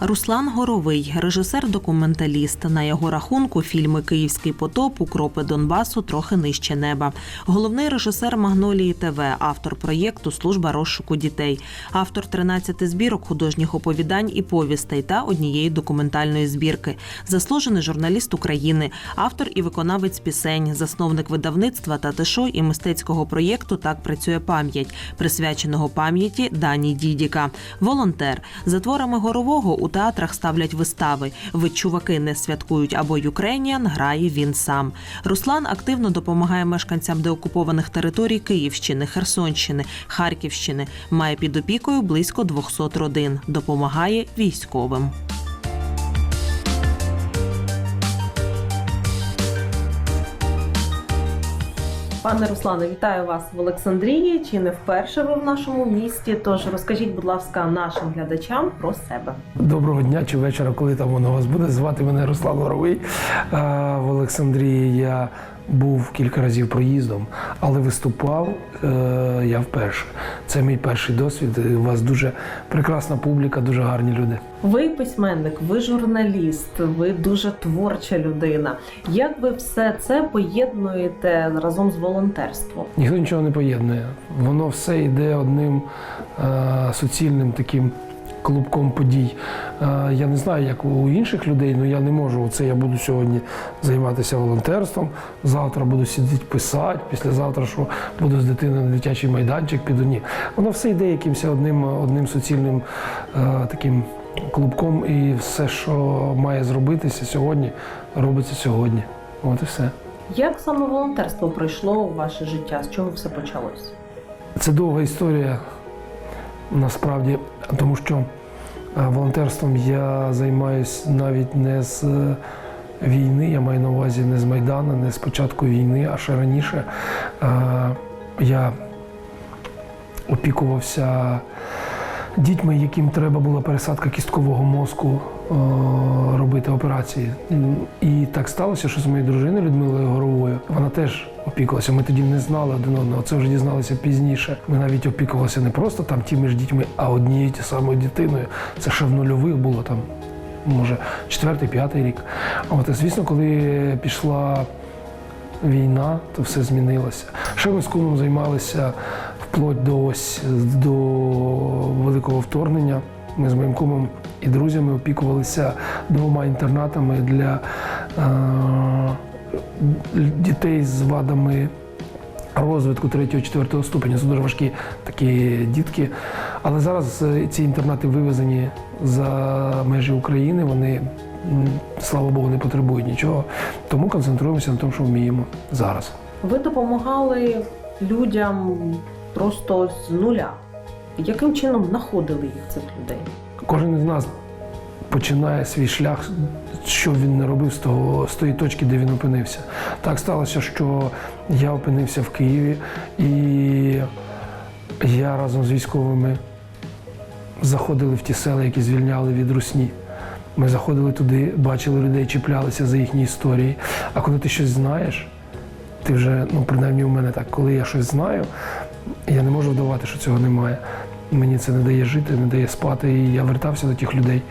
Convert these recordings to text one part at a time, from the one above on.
Руслан Горовий, режисер-документаліст. На його рахунку фільми Київський потоп, Укропи Донбасу трохи нижче неба. Головний режисер Магнолії ТВ, автор проєкту Служба розшуку дітей, автор 13 збірок художніх оповідань і повістей та однієї документальної збірки, заслужений журналіст України, автор і виконавець пісень, засновник видавництва та тишо і мистецького проєкту Так працює пам'ять, присвяченого пам'яті Дані Дідіка, волонтер. За творами горового у театрах ставлять вистави. Ви чуваки не святкують або Юкреніан грає він сам. Руслан активно допомагає мешканцям деокупованих територій Київщини, Херсонщини, Харківщини. Має під опікою близько 200 родин. Допомагає військовим. Пане Руслане, вітаю вас в Олександрії. Чи не вперше ви в нашому місті? Тож розкажіть, будь ласка, нашим глядачам про себе. Доброго дня чи вечора, коли там воно вас буде. Звати мене Руслан Горовий. В Олександрії я був кілька разів проїздом, але виступав е, я вперше. Це мій перший досвід. У вас дуже прекрасна публіка, дуже гарні люди. Ви письменник, ви журналіст, ви дуже творча людина. Як ви все це поєднуєте разом з волонтерством? Ніхто нічого не поєднує. Воно все йде одним е, суцільним таким клубком подій. Е, я не знаю, як у інших людей, але я не можу. Оце я буду сьогодні займатися волонтерством. Завтра буду сидіти писати, післязавтра, що буду з дитиною на дитячий майданчик, піду ні. Воно все йде якимось одним, одним суцільним е, таким клубком, і все, що має зробитися сьогодні, робиться сьогодні. От і все. Як саме волонтерство пройшло у ваше життя? З чого все почалось? Це довга історія насправді, тому що волонтерством я займаюся навіть не з е, війни, я маю на увазі не з Майдану, не з початку війни, а ще раніше. Е, Я опікувався дітьми, яким треба була пересадка кісткового мозку е, робити операції. І так сталося, що з моєю дружиною Людмилою Горовою вона теж опікувалася. Ми тоді не знали один одного. Це вже дізналися пізніше. Ми навіть опікувалися не просто там тими ж дітьми, а однією ті самою дитиною. Це ще в нульових було там, може, четвертий, п'ятий рік. От, звісно, коли пішла війна, то все змінилося. Ще ми з кумом займалися вплоть до ось до великого вторгнення. Ми з моїм кумом і друзями опікувалися двома інтернатами для е, дітей з вадами розвитку 3-4 ступеня. Це дуже важкі такі дітки. Але зараз е, ці інтернати вивезені за межі України. Вони, слава Богу, не потребують нічого. Тому концентруємося на тому, що вміємо зараз. Ви допомагали людям просто з нуля. Яким чином знаходили їх цих людей? Кожен із нас починає свій шлях, що він не робив з, того, з тої точки, де він опинився. Так сталося, що я опинився в Києві, і я разом з військовими заходили в ті села, які звільняли від русні. Ми заходили туди, бачили людей, чіплялися за їхні історії. А коли ти щось знаєш, ти вже, ну принаймні у мене так, коли я щось знаю, я не можу вдавати, що цього немає. Мені це не дає жити, не дає спати. І я вертався до тих людей.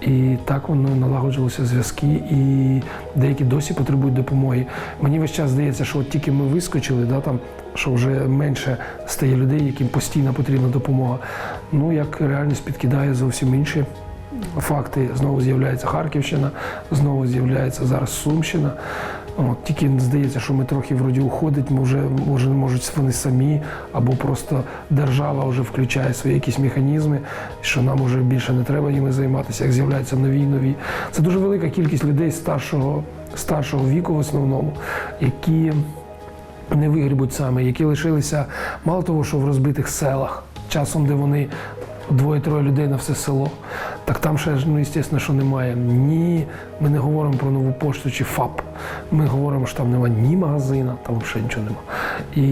І так воно налагоджувалися зв'язки, і деякі досі потребують допомоги. Мені весь час здається, що от тільки ми вискочили, да, там, що вже менше стає людей, яким постійно потрібна допомога. Ну, як реальність підкидає зовсім інші факти. Знову з'являється Харківщина, знову з'являється зараз Сумщина. От, тільки здається, що ми трохи вроді уходить, може, може, можуть вони самі, або просто держава вже включає свої якісь механізми, що нам вже більше не треба ними займатися, як з'являються нові нові. Це дуже велика кількість людей старшого, старшого віку в основному, які не вигрібуть саме, які лишилися мало того, що в розбитих селах, часом, де вони двоє-троє людей на все село. Так там ще, ну, звісно, що немає. Ні, ми не говоримо про нову пошту чи ФАП. Ми говоримо, що там немає ні магазина, там ще нічого нема. І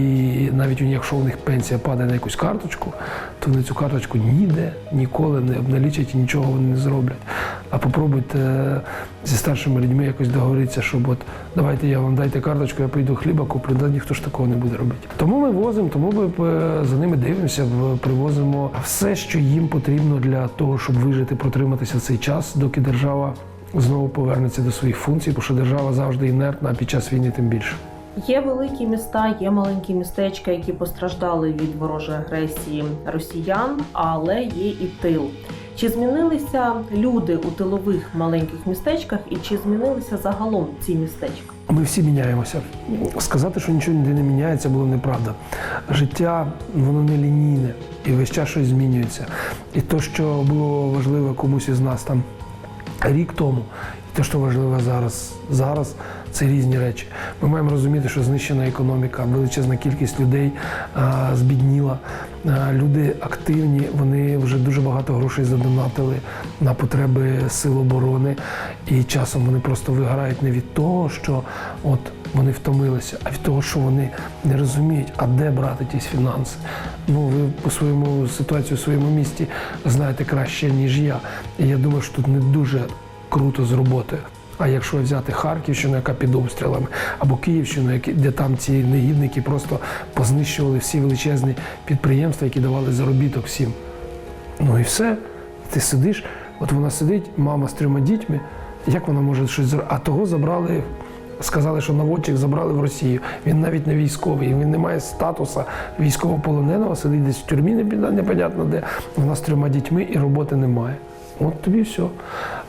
навіть якщо у них пенсія падає на якусь карточку, то вони цю карточку ніде ніколи не обналічать і нічого вони не зроблять. А попробуйте зі старшими людьми якось договоритися, щоб от давайте я вам дайте карточку, я прийду хліба куплю. Да, ніхто ж такого не буде робити. Тому ми возимо, тому ми е, за ними дивимося, привозимо все, що їм потрібно для того, щоб вижити, протриматися цей час, доки держава знову повернеться до своїх функцій, бо що держава завжди інертна, а під час війни тим більше. Є великі міста, є маленькі містечка, які постраждали від ворожої агресії росіян, але є і тил. Чи змінилися люди у тилових маленьких містечках, і чи змінилися загалом ці містечка? Ми всі міняємося. Сказати, що нічого ніде не міняється, було неправда. Життя воно не лінійне і весь час щось змінюється. І те, що було важливо комусь із нас там рік тому, і те, що важливо зараз, зараз це різні речі. Ми маємо розуміти, що знищена економіка, величезна кількість людей а, збідніла. А, люди активні, вони вже дуже багато грошей задонатили на потреби сил оборони, і часом вони просто виграють не від того, що от вони втомилися, а від того, що вони не розуміють, а де брати ті фінанси. Ну, ви по своєму ситуацію в своєму місті знаєте краще, ніж я. І я думаю, що тут не дуже круто з роботою. А якщо взяти Харківщину, яка під обстрілами, або Київщину, де там ці негідники просто познищували всі величезні підприємства, які давали заробіток всім. Ну і все. Ти сидиш, от вона сидить, мама з трьома дітьми. Як вона може щось зробити? А того забрали, сказали, що наводчик забрали в Росію. Він навіть не військовий, він не має статуса військовополоненого, сидить десь в тюрмі, непонятно де. Вона з трьома дітьми і роботи немає. От тобі все.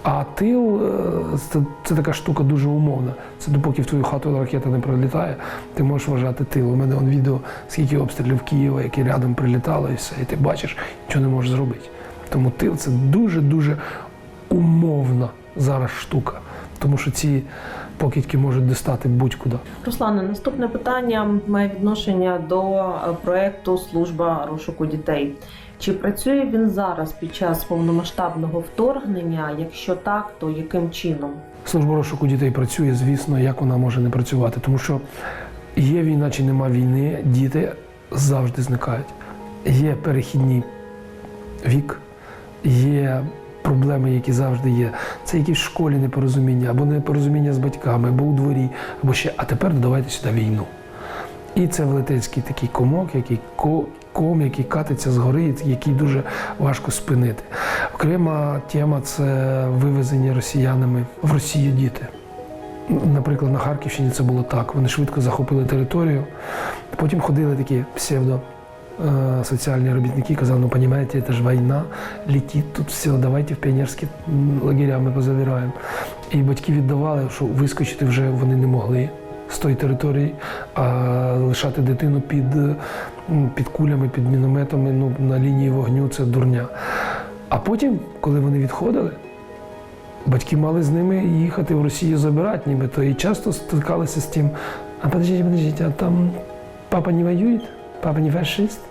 А тил е, це, це така штука дуже умовна. Це допоки в твою хату ракета не прилітає, ти можеш вважати тил. У мене он відео, скільки обстрілів Києва, які рядом прилітало, і все, і ти бачиш, нічого не можеш зробити. Тому тил це дуже-дуже умовна зараз штука. Тому що ці покидьки можуть дістати будь-куди. Руслане, наступне питання має відношення до е, проекту Служба розшуку дітей. Чи працює він зараз під час повномасштабного вторгнення? Якщо так, то яким чином? Служба розшуку дітей працює, звісно, як вона може не працювати, тому що є війна чи нема війни, діти завжди зникають. Є перехідний вік, є проблеми, які завжди є. Це якісь школі непорозуміння, або непорозуміння з батьками, або у дворі, або ще. А тепер додавайте сюди війну. І це велетенський такий комок, який ком, який катиться згори, який дуже важко спинити. Окрема тема це вивезення росіянами в Росію діти. Наприклад, на Харківщині це було так. Вони швидко захопили територію, потім ходили такі псевдо. е, Соціальні робітники казали, ну розумієте, це ж війна, летить тут все, давайте в піонерські лагеря ми позабираємо. І батьки віддавали, що вискочити вже вони не могли з тої території, а лишати дитину під, під кулями, під мінометами ну, на лінії вогню це дурня. А потім, коли вони відходили, батьки мали з ними їхати в Росію забирати, нібито, і часто стикалися з тим, а подождіть, подождіть, а там папа не воює, папа не фашист.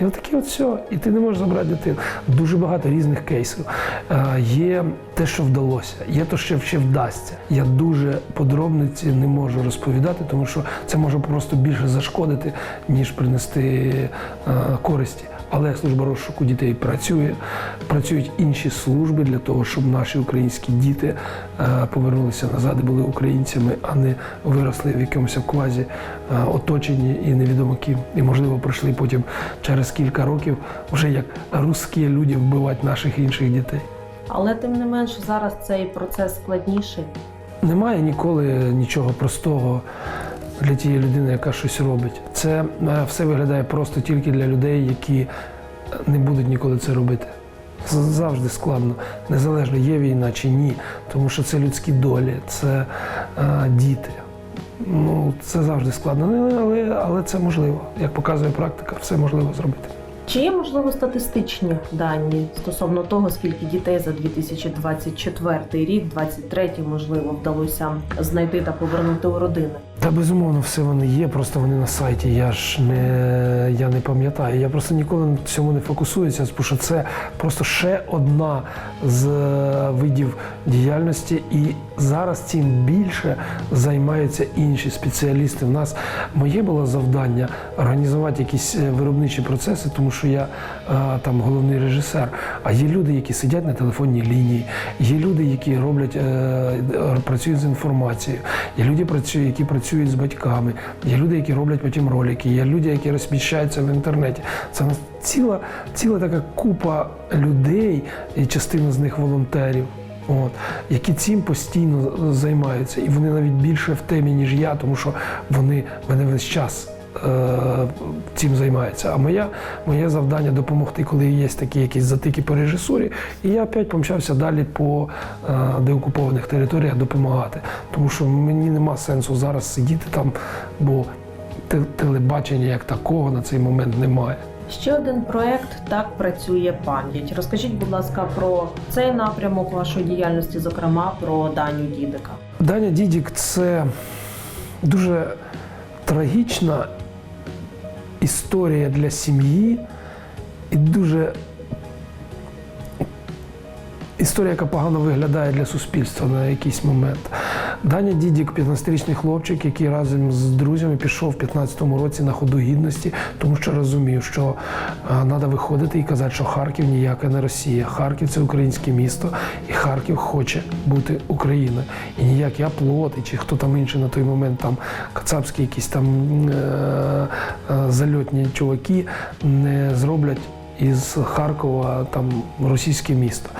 І отаке от все. І ти не можеш забрати дитину. Дуже багато різних кейсів. Е, Є те, що вдалося, є те, що ще вдасться. Я дуже подробниці не можу розповідати, тому що це може просто більше зашкодити, ніж принести е, користі. Але служба розшуку дітей працює, працюють інші служби для того, щоб наші українські діти е, повернулися назад і були українцями, а не виросли в якомусь квазі е, оточенні і невідомо ким. І можливо пройшли потім через кілька років вже як русські люди вбивати наших інших дітей. Але тим не менш зараз цей процес складніший. Немає ніколи нічого простого для тієї людини, яка щось робить. Це е, все виглядає просто тільки для людей, які не будуть ніколи це робити. Завжди складно, незалежно є війна чи ні, тому що це людські долі, це е, діти. Ну, це завжди складно, Ну, але, але це можливо. Як показує практика, все можливо зробити. Чи є можливо статистичні дані стосовно того, скільки дітей за 2024 рік, 23 можливо, вдалося знайти та повернути у родини? Та безумовно, все вони є, просто вони на сайті. Я ж не, я не пам'ятаю. Я просто ніколи на цьому не фокусуюся, тому що це просто ще одна з е, видів діяльності. І зараз цим більше займаються інші спеціалісти. В нас моє було завдання організувати якісь е, виробничі процеси, тому що я е, там головний режисер. А є люди, які сидять на телефонній лінії, є люди, які роблять, працюють з інформацією, є люди, які працюють з батьками, є люди, які роблять потім ролики, є люди, які розміщаються в інтернеті. Це ціла, ціла така купа людей, і частина з них волонтерів. От, які цим постійно займаються, і вони навіть більше в темі, ніж я, тому що вони мене весь час цим займаються. А моя, моє завдання допомогти, коли є такі якісь затики по режисурі, і я опять помчався далі по е, деокупованих територіях допомагати. Тому що мені нема сенсу зараз сидіти там, бо телебачення як такого на цей момент немає. Ще один проект так працює пам'ять. Розкажіть, будь ласка, про цей напрямок вашої діяльності, зокрема про Даню Дідика. Даня Дідік це дуже трагічна історія для сім'ї і дуже історія, яка погано виглядає для суспільства на якийсь момент. Даня Дідік, 15-річний хлопчик, який разом з друзями пішов в 15-му році на ходу гідності, тому що розумів, що треба виходити і казати, що Харків ніяка не Росія. Харків це українське місто, і Харків хоче бути Україною. І ніяк я плоти, чи хто там інший на той момент, там кацапські якісь там е- е- зальотні чуваки не зроблять із Харкова там російське місто.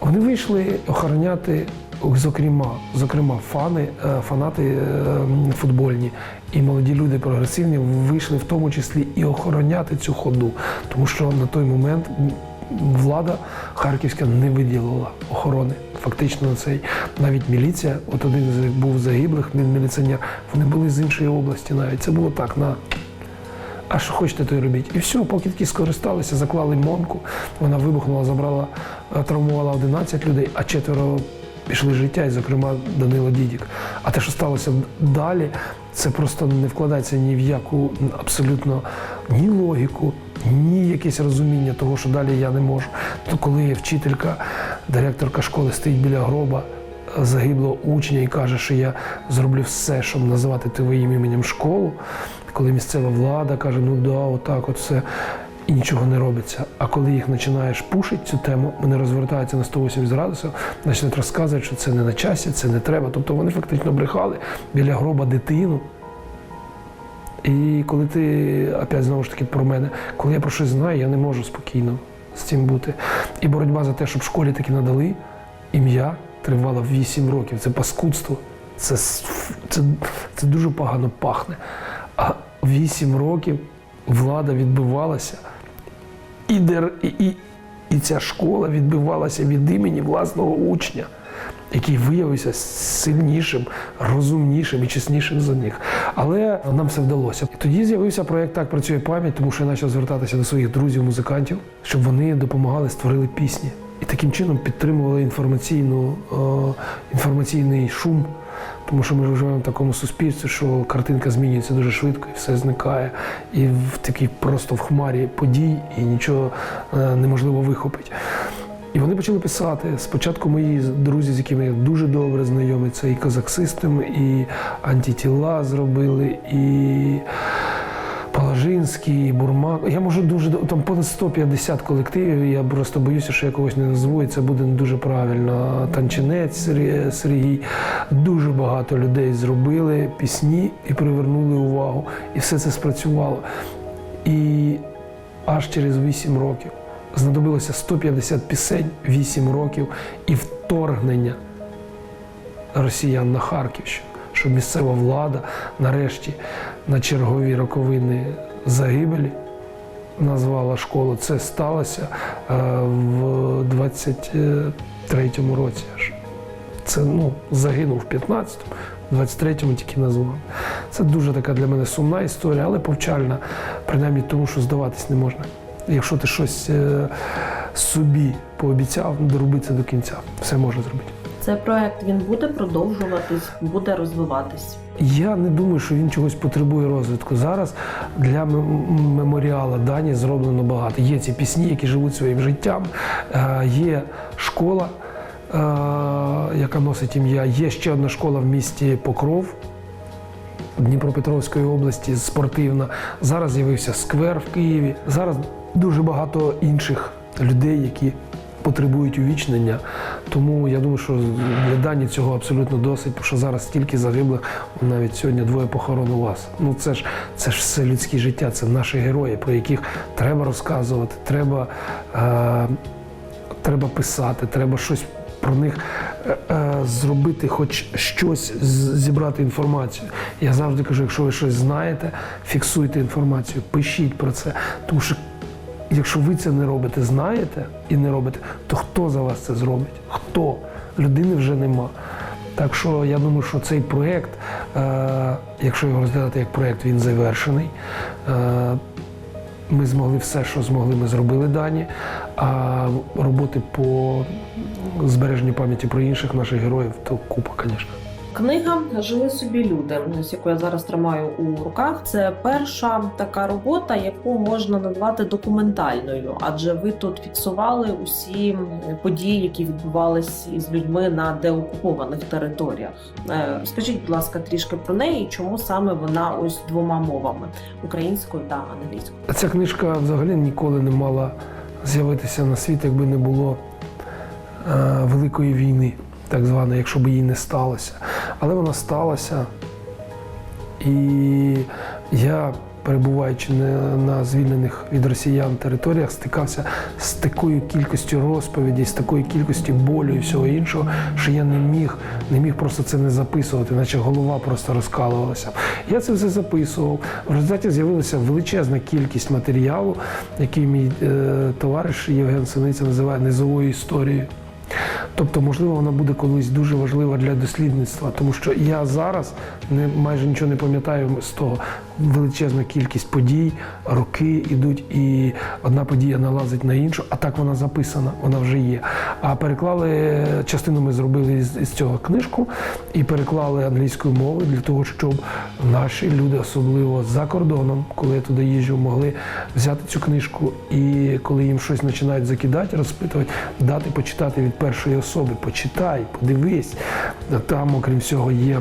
Вони вийшли охороняти, зокрема, зокрема, фани, е, фанати е, футбольні і молоді люди прогресивні вийшли в тому числі і охороняти цю ходу, тому що на той момент влада харківська не виділила охорони. Фактично цей навіть міліція, от один з був загиблих мі- міліціонер, вони були з іншої області навіть. Це було так на а що хочете, то й робіть. І все, поки такі скористалися, заклали монку, вона вибухнула, забрала, е, травмувала 11 людей, а четверо пішли життя, і, зокрема, Данило Дідік. А те, що сталося далі, це просто не вкладається ні в яку абсолютно ні логіку, ні якесь розуміння того, що далі я не можу. То коли вчителька, директорка школи стоїть біля гроба, загиблого учня і каже, що я зроблю все, щоб називати твоїм іменем школу, коли місцева влада каже, ну да, отак, от все. І нічого не робиться. А коли їх починаєш пушити цю тему, вони розвертаються на 180 градусів, починають розказувати, що це не на часі, це не треба. Тобто вони фактично брехали біля гроба дитину. І коли ти, опять знову ж таки про мене, коли я про щось знаю, я не можу спокійно з цим бути. І боротьба за те, щоб школі таки надали ім'я, тривала 8 років. Це паскудство. Це, це, це дуже погано пахне. А 8 років влада відбивалася, і, і, і, ця школа відбивалася від імені власного учня, який виявився сильнішим, розумнішим і чеснішим за них. Але нам все вдалося. Тоді з'явився проєкт Так працює пам'ять, тому що я почав звертатися до своїх друзів-музикантів, щоб вони допомагали, створили пісні. Таким чином підтримували інформаційну, е, інформаційний шум. Тому що ми живемо в такому суспільстві, що картинка змінюється дуже швидко і все зникає. І в такій просто в хмарі подій і нічого е, неможливо вихопити. І вони почали писати. Спочатку мої друзі, з якими я дуже добре знайомий, це і казаксистами, і антитіла зробили, і Положинський, Бурмак. Я можу дуже там понад 150 колективів. Я просто боюся, що я когось не назву, і це буде не дуже правильно. Танчинець Сергій. Дуже багато людей зробили пісні і привернули увагу. І все це спрацювало. І аж через 8 років знадобилося 150 пісень, 8 років і вторгнення росіян на Харківщину, щоб місцева влада нарешті на чергові роковини загибелі назвала школу. Це сталося е, в 23-му році. Аж. Це ну, загинув в 15-му, в 23-му тільки назвав. Це дуже така для мене сумна історія, але повчальна, принаймні тому, що здаватись не можна. Якщо ти щось е, собі пообіцяв, дороби це до кінця. Все можна зробити. Цей проект він буде продовжуватись, буде розвиватись. Я не думаю, що він чогось потребує розвитку. Зараз для мем- меморіала Дані зроблено багато. Є ці пісні, які живуть своїм життям. Е, Є школа, е, яка носить ім'я. Є ще одна школа в місті Покров. Дніпропетровської області спортивна. Зараз з'явився сквер в Києві. Зараз дуже багато інших людей, які потребують увічнення. Тому я думаю, що для Дані цього абсолютно досить, тому що зараз стільки загиблих, навіть сьогодні двоє похорон у вас. Ну це ж це ж все людське життя, це наші герої, про яких треба розказувати, треба, е, треба писати, треба щось про них е, е, зробити, хоч щось зібрати інформацію. Я завжди кажу, якщо ви щось знаєте, фіксуйте інформацію, пишіть про це. Тому що якщо ви це не робите, знаєте і не робите, то хто за вас це зробить? Хто? Людини вже нема. Так що я думаю, що цей проєкт, е, якщо його розглядати як проєкт, він завершений. Е, ми змогли все, що змогли, ми зробили дані. А роботи по збереженню пам'яті про інших наших героїв то купа, звісно. Книга Жили собі люди, ось яку я зараз тримаю у руках. Це перша така робота, яку можна назвати документальною, адже ви тут фіксували усі події, які відбувалися із людьми на деокупованих територіях. Е, Розкажіть, будь ласка, трішки про неї, чому саме вона ось двома мовами українською та англійською. Ця книжка взагалі ніколи не мала з'явитися на світ, якби не було е, Великої війни, так званої, якщо б її не сталося. Але вона сталася. І я, перебуваючи на, звільнених від росіян територіях, стикався з такою кількістю розповідей, з такою кількістю болю і всього іншого, що я не міг, не міг просто це не записувати, наче голова просто розкалувалася. Я це все записував. В результаті з'явилася величезна кількість матеріалу, який мій е, товариш Євген Синиця називає низовою історією. Тобто, можливо, вона буде колись дуже важлива для дослідництва, тому що я зараз не майже нічого не пам'ятаю з того. Величезна кількість подій, роки йдуть, і одна подія налазить на іншу, а так вона записана, вона вже є. А переклали частину ми зробили з, цього книжку і переклали англійською мовою для того, щоб наші люди, особливо за кордоном, коли я туди їжджу, могли взяти цю книжку і коли їм щось починають закидати, розпитувати, дати почитати від першої особи. Почитай, подивись. Там, окрім всього, є.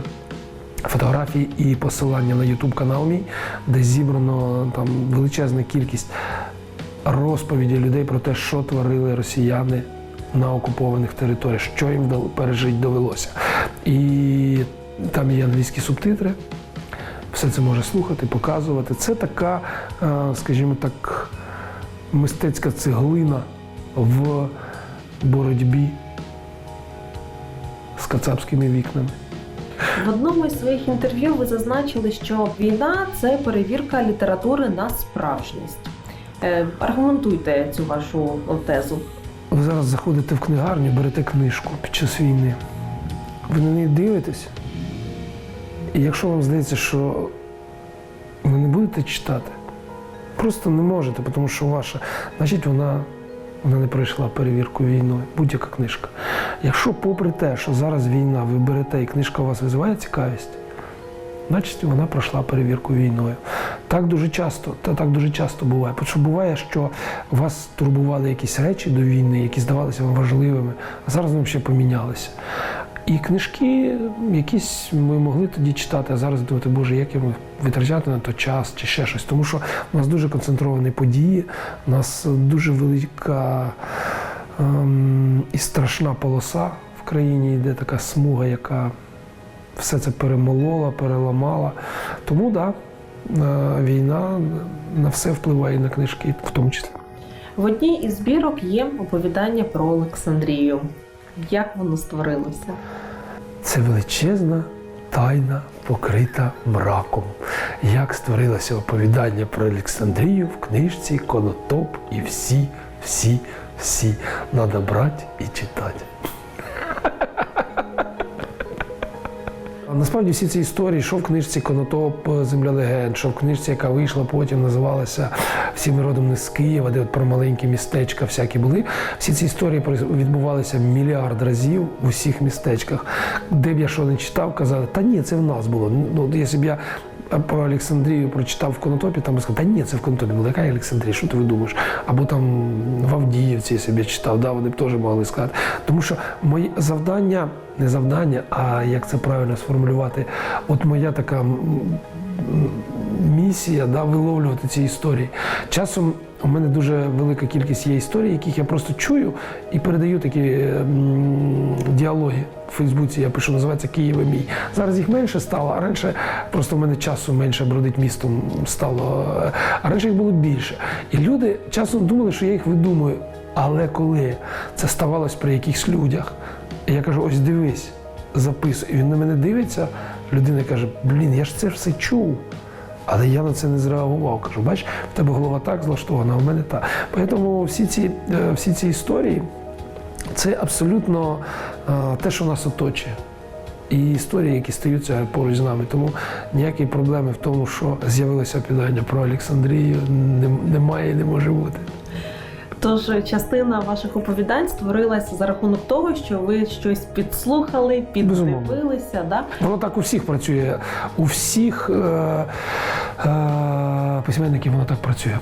Фотографії і посилання на YouTube канал мій, де зібрано там величезна кількість розповідей людей про те, що творили росіяни на окупованих територіях, що їм пережити довелося. І там є англійські субтитри. Все це може слухати, показувати. Це така, е, скажімо так, мистецька цеглина в боротьбі з кацапськими вікнами. В одному із своїх інтерв'ю ви зазначили, що війна це перевірка літератури на справжність. Е, Аргументуйте цю вашу тезу. Ви зараз заходите в книгарню, берете книжку під час війни. Ви на неї дивитесь. І якщо вам здається, що ви не будете читати, просто не можете, тому що ваша, значить, вона, вона не пройшла перевірку війною, будь-яка книжка. Якщо, попри те, що зараз війна, ви берете і книжка у вас визиває цікавість, значить вона пройшла перевірку війною. Так дуже часто, та так дуже часто буває. Тому буває, що вас турбували якісь речі до війни, які здавалися вам важливими, а зараз вони ще помінялися. І книжки якісь ми могли тоді читати, а зараз думати, боже, як йому витрачати на то час чи ще щось. Тому що у нас дуже концентровані події, у нас дуже велика ем, і страшна полоса в країні йде така смуга, яка все це перемолола, переламала. Тому так, да, війна на все впливає на книжки, в тому числі. В одній із збірок є оповідання про Олександрію. Як воно створилося? Це величезна тайна, покрита мраком. Як створилося оповідання про Олександрію в книжці Конотоп і всі, всі, всі. Надо брати і читати. Насправді всі ці історії, що в книжці Конотоп Земля легенд, що в книжці, яка вийшла потім, називалася Всі ми родом не з Києва, де от про маленькі містечка всякі були. Всі ці історії відбувалися мільярд разів в усіх містечках. Де б я що не читав, казали, та ні, це в нас було. Ну, якщо б я про Олександрію прочитав в Конотопі, там сказав, та ні, це в Конотопі ну Яка Олександрія, що ти думаєш? Або там в Авдіївці я собі читав, да, вони б теж могли сказати. Тому що моє завдання, не завдання, а як це правильно сформулювати, от моя така місія да, виловлювати ці історії. Часом у мене дуже велика кількість є історій, яких я просто чую і передаю такі м, діалоги в Фейсбуці. Я пишу, називається Києва мій. Зараз їх менше стало, а раніше просто в мене часу менше бродить містом стало. А раніше їх було більше. І люди часом думали, що я їх видумую. Але коли це ставалось при якихось людях, я кажу: ось дивись, записуй. І він на мене дивиться, людина каже: Блін, я ж це все чув. Але я на це не зреагував. Кажу, бач, в тебе голова так злаштована, а в мене та. Тому всі ці, е, всі ці історії це абсолютно е, те, що нас оточує. І історії, які стаються поруч з нами. Тому ніякої проблеми в тому, що з'явилося оповідання про Олександрію, немає і не може бути. Тож частина ваших оповідань створилася за рахунок того, що ви щось підслухали, піддивилися, да? Воно так у всіх працює. У всіх е, е, письменників воно так працює.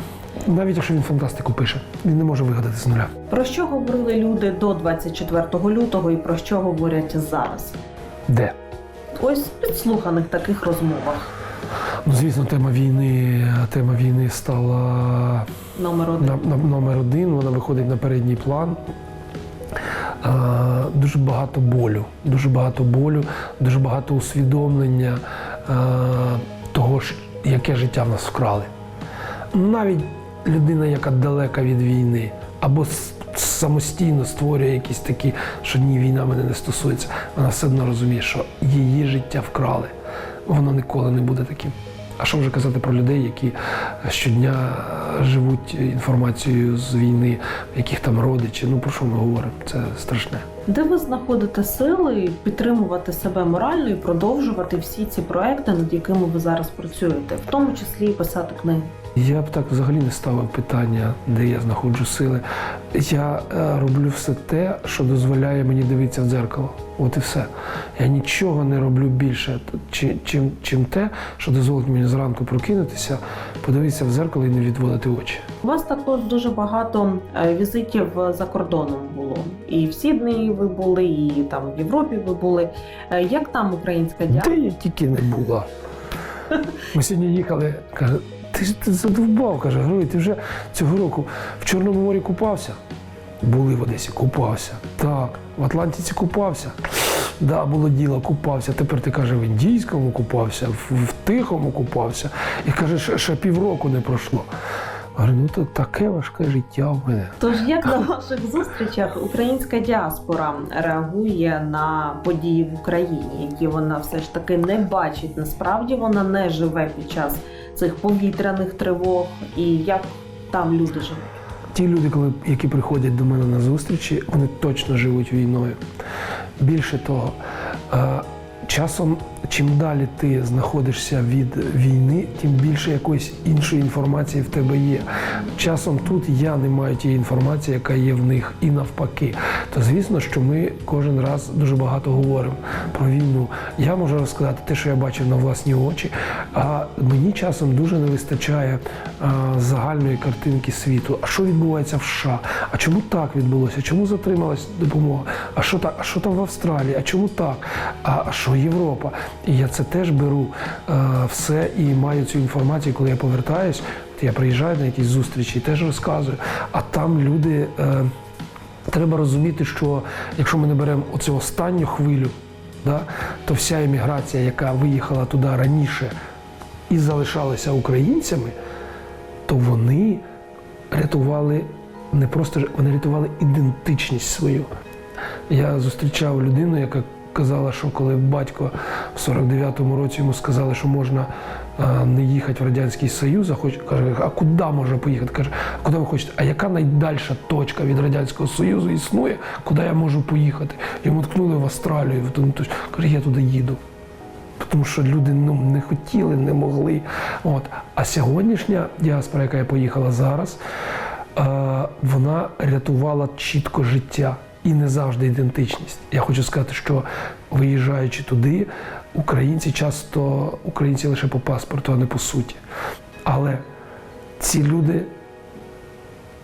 Навіть якщо він фантастику пише, він не може вигадати з нуля. Про що говорили люди до 24 лютого і про що говорять зараз? Де? Ось в підслуханих таких розмовах. Ну, звісно, тема війни, тема війни стала Номер один. на, на, номер один, вона виходить на передній план. Е, дуже багато болю, дуже багато болю, дуже багато усвідомлення е, того, яке життя в нас вкрали. Навіть людина, яка далека від війни, або самостійно створює якісь такі, що ні, війна мене не стосується, вона все одно розуміє, що її життя вкрали. Воно ніколи не буде таким. А що вже казати про людей, які щодня живуть інформацією з війни, яких там родичі? Ну про що ми говоримо? Це страшне. Де ви знаходите сили підтримувати себе морально і продовжувати всі ці проекти, над якими ви зараз працюєте, в тому числі і писати книги? Я б так взагалі не ставив питання, де я знаходжу сили. Я е, роблю все те, що дозволяє мені дивитися в дзеркало. От і все. Я нічого не роблю більше, чим, чим те, що дозволить мені зранку прокинутися, подивитися в дзеркало і не відводити очі. У вас також дуже багато е, візитів за кордоном було. І в Сіднеї ви були, і там в Європі ви були. Е, Як там українська діаспора? я тільки не була. Ми сьогодні їхали, каже, ти ж ти задовбав, каже, Герой, ти вже цього року в Чорному морі купався? Були в Одесі, купався. Так, в Атлантиці купався. Да, було діло, купався. Тепер ти каже, в індійському купався, в, в тихому купався. І каже, ще, ще півроку не пройшло. Говорю, ну то таке важке життя в мене. Тож як на ваших зустрічах українська діаспора реагує на події в Україні, які вона все ж таки не бачить? Насправді вона не живе під час цих повітряних тривог, і як там люди живуть? Ті люди, коли, які приходять до мене на зустрічі, вони точно живуть війною. Більше того, е, часом, чим далі ти знаходишся від війни, тим більше якоїсь іншої інформації в тебе є. Часом тут я не маю тієї інформації, яка є в них, і навпаки. То звісно, що ми кожен раз дуже багато говоримо про війну. Я можу розказати те, що я бачив на власні очі, а мені часом дуже не вистачає а, загальної картинки світу. А що відбувається в США? А чому так відбулося? Чому затрималась допомога? А що так? А що там в Австралії? А чому так? А що Європа? І я це теж беру е, все і маю цю інформацію, коли я повертаюсь. Я приїжджаю на якісь зустрічі і теж розказую. А там люди. Е, Треба розуміти, що якщо ми не беремо оцю останню хвилю, да, то вся еміграція, яка виїхала туди раніше і залишалася українцями, то вони рятували не просто вони рятували ідентичність свою. Я зустрічав людину, яка казала, що коли батько в 49-му році йому сказали, що можна не їхати в Радянський Союз, а хоч каже, а куди можна поїхати? Каже, а куди ви хочете? А яка найдальша точка від Радянського Союзу існує, куди я можу поїхати? Йому ткнули в Австралію, каже, я туди їду. тому що люди ну, не хотіли, не могли. От. А сьогоднішня діаспора, яка я поїхала зараз, е, вона рятувала чітко життя і не завжди ідентичність. Я хочу сказати, що виїжджаючи туди, українці часто українці лише по паспорту, а не по суті. Але ці люди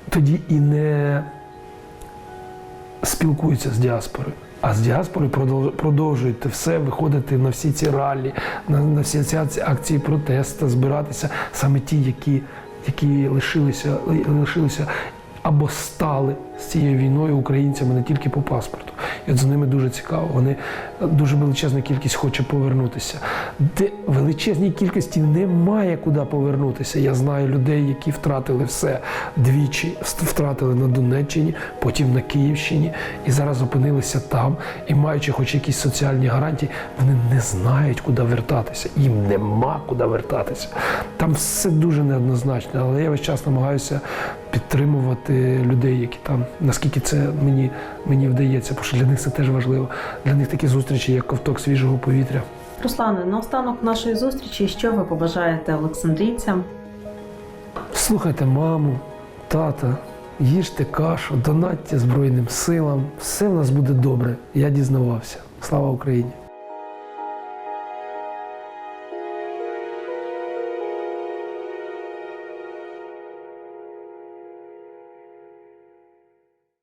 тоді і не спілкуються з діаспорою. А з продовж- продовжують все виходити на всі ці ралі, на, на всі ці акції протесту, збиратися саме ті, які, які лишилися, лишилися або стали з цією війною українцями не тільки по паспорту. І от з ними дуже цікаво. Вони дуже величезна кількість хоче повернутися. Де величезній кількості немає куди повернутися. Я знаю людей, які втратили все двічі, втратили на Донеччині, потім на Київщині, і зараз опинилися там. І маючи хоч якісь соціальні гарантії, вони не знають, куди вертатися. Їм нема куди вертатися. Там все дуже неоднозначно, але я весь час намагаюся підтримувати людей, які там, наскільки це мені, мені вдається, бо що для них це теж важливо. Для них такі зустрічі, як ковток свіжого повітря. Руслане, наостанок нашої зустрічі, що ви побажаєте олександрійцям? Слухайте маму, тата, їжте кашу, донатьте Збройним силам. Все в нас буде добре. Я дізнавався. Слава Україні!